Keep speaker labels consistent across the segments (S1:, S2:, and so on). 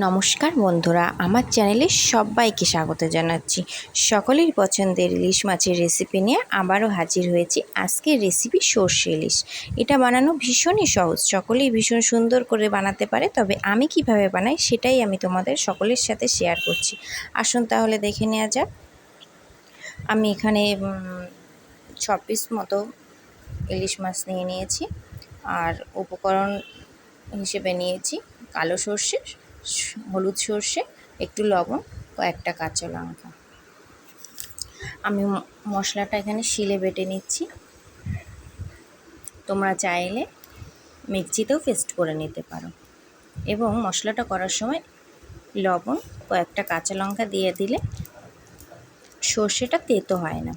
S1: নমস্কার বন্ধুরা, আমার চ্যানেলে সবাইকে স্বাগত জানাচ্ছি। সকলের পছন্দের ইলিশ মাছের রেসিপি নিয়ে আবারও হাজির হয়েছি আজকের রেসিপি সর্ষে ইলিশ। এটা বানানো ভীষণই সহজ, সকলেই ভীষণ সুন্দর করে বানাতে পারে, তবে আমি কীভাবে বানাই সেটাই আমি তোমাদের সকলের সাথে শেয়ার করছি। আসুন তাহলে দেখে নেওয়া যাক। আমি এখানে ছ পিস মতো ইলিশ মাছ নিয়ে নিয়েছি, আর উপকরণ হিসেবে নিয়েছি কালো সর্ষে হলুদ সর্ষে, একটু লবণ, কয়েকটা কাঁচা লঙ্কা। আমি মশলাটা এখানে শিলে বেটে নিচ্ছি। তোমরা চাইলে মিক্সিতেও পেস্ট করে নিতে পারো। এবং মশলাটা করার সময় লবণ, কয়েকটা কাঁচা লঙ্কা দিয়ে দিলে সর্ষেটা তেতো হয় না।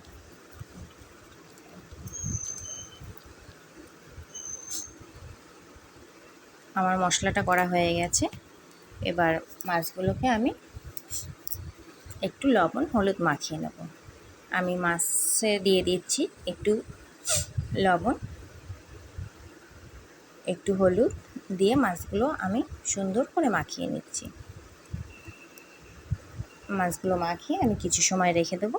S1: আমার মশলাটা করা হয়ে গেছে। এবার মাছগুলোকে আমি একটু লবণ, হলুদ মাখিয়ে নেব। আমি মাছে দিয়ে দিচ্ছি একটু লবণ, একটু হলুদ দিয়ে মাছগুলো আমি সুন্দর করে মাখিয়ে নিচ্ছি। মাছগুলো মাখিয়ে আমি কিছু সময় রেখে দেবো।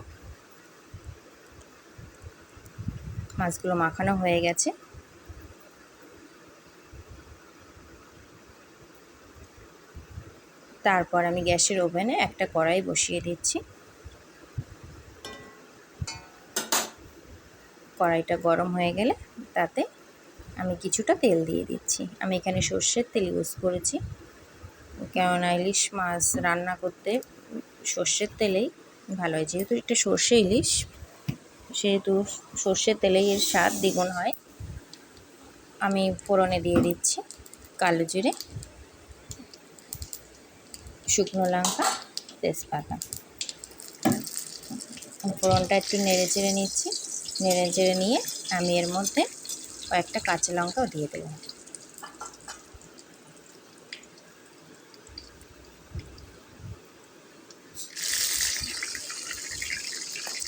S1: মাছগুলো মাখানো হয়ে গেছে। তারপর আমি গ্যাসের ওভেনে একটা কড়াই বসিয়ে দিচ্ছি। কড়াইটা গরম হয়ে গেলে তাতে আমি কিছুটা তেল দিয়ে দিচ্ছি। আমি এখানে সর্ষের তেল ইউজ করেছি। কেননা ইলিশ মাছ রান্না করতে সর্ষের তেলেই ভালো হয়। যেহেতু এটা সর্ষে ইলিশ, সেহেতু সর্ষের তেলেই এর স্বাদ দ্বিগুণ হয়। আমি ফোড়নে দিয়ে দিচ্ছি কালো জিরে। শুকনো লঙ্কা, তেজপাতা। ফোড়নটা একটু নেড়ে চেড়ে নিচ্ছি। নেড়ে চেড়ে নিয়ে আমি এর মধ্যে কয়েকটা কাঁচা লঙ্কাও দিয়ে দেবো।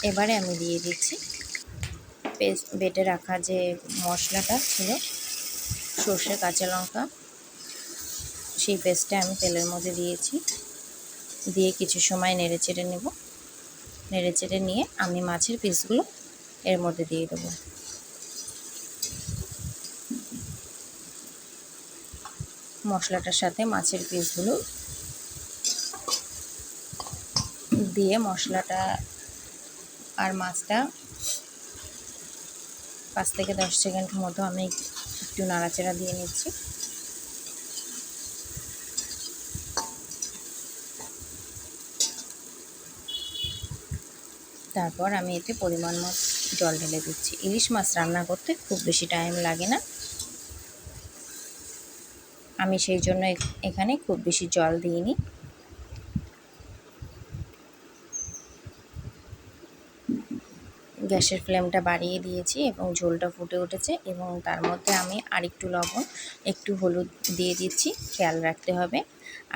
S1: এবারে আমি দিয়ে দিচ্ছি পেস্ট, বেটে রাখা যে মশলাটা ছিল, সর্ষে কাঁচা লঙ্কা সেই পেস্টটা আমি তেলের মধ্যে দিয়েছি। দিয়ে কিছু সময় নেড়ে চেড়ে নেব। নেড়ে চেড়ে নিয়ে আমি মাছের পিসগুলো এর মধ্যে দিয়ে দেবো। মশলাটার সাথে মাছের পিসগুলো দিয়ে মশলাটা আর মাছটা পাঁচ থেকে দশ সেকেন্ড মতো আমি একটু নাড়াচাড়া দিয়ে নিচ্ছি। তারপর আমি এতে পরিমাণ মতো জল ঢেলে দিচ্ছি। ইলিশ মাছ রান্না করতে খুব বেশি টাইম লাগে না। আমি সেই জন্য এখানে খুব বেশি জল দিইনি। গ্যাসের ফ্লেমটা বাড়িয়ে দিয়েছি এবং ঝোলটা ফুটে উঠেছে এবং তার মধ্যে আমি আরেকটু লবণ, একটু হলুদ দিয়ে দিচ্ছি, খেয়াল রাখতে হবে।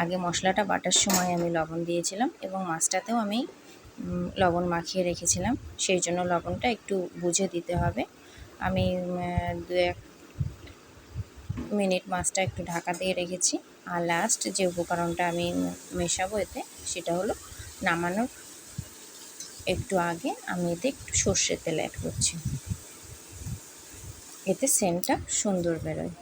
S1: আগে মশলাটা বাটার সময় আমি লবণ দিয়েছিলাম এবং মাছটাতেও আমি লবণ মাখিয়ে রেখেছিলাম। সেই জন্য লবণটা একটু বুঝে দিতে হবে। আমি দু এক মিনিট মাছটা একটু ঢাকা দিয়ে রেখেছি। আর লাস্ট যে উপকরণটা আমি মেশাবো এতে, সেটা হলো নামানোর একটু আগে আমি এতে একটু সর্ষের তেল অ্যাড করছি। এতে সেন্টটা সুন্দর বেরোয়।